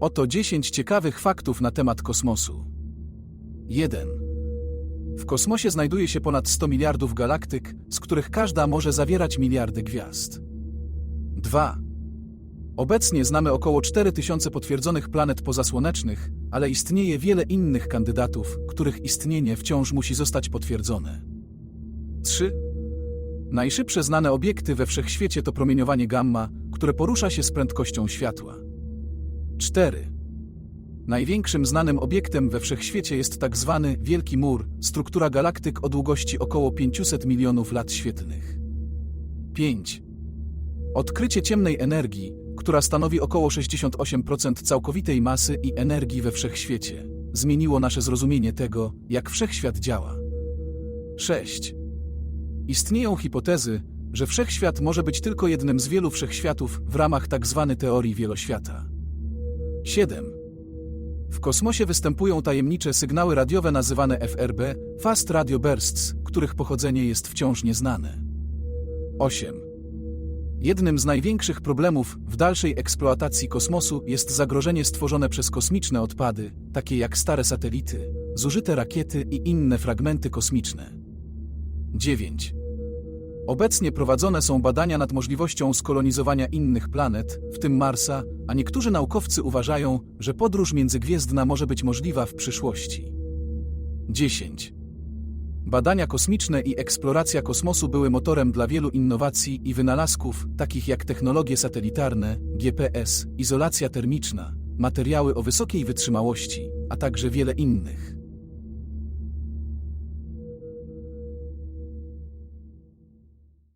Oto 10 ciekawych faktów na temat kosmosu. 1. W kosmosie znajduje się ponad 100 miliardów galaktyk, z których każda może zawierać miliardy gwiazd. 2. Obecnie znamy około 4000 potwierdzonych planet pozasłonecznych, ale istnieje wiele innych kandydatów, których istnienie wciąż musi zostać potwierdzone. 3. Najszybsze znane obiekty we wszechświecie to promieniowanie gamma, które porusza się z prędkością światła. 4. Największym znanym obiektem we wszechświecie jest tak zwany Wielki Mur, struktura galaktyk o długości około 500 milionów lat świetlnych. 5. Odkrycie ciemnej energii, która stanowi około 68% całkowitej masy i energii we wszechświecie, zmieniło nasze zrozumienie tego, jak wszechświat działa. 6. Istnieją hipotezy, że wszechświat może być tylko jednym z wielu wszechświatów w ramach tzw. teorii wieloświata. 7. W kosmosie występują tajemnicze sygnały radiowe nazywane FRB, Fast Radio Bursts, których pochodzenie jest wciąż nieznane. 8. Jednym z największych problemów w dalszej eksploatacji kosmosu jest zagrożenie stworzone przez kosmiczne odpady, takie jak stare satelity, zużyte rakiety i inne fragmenty kosmiczne. 9. Obecnie prowadzone są badania nad możliwością skolonizowania innych planet, w tym Marsa, a niektórzy naukowcy uważają, że podróż międzygwiezdna może być możliwa w przyszłości. 10. Badania kosmiczne i eksploracja kosmosu były motorem dla wielu innowacji i wynalazków, takich jak technologie satelitarne, GPS, izolacja termiczna, materiały o wysokiej wytrzymałości, a także wiele innych.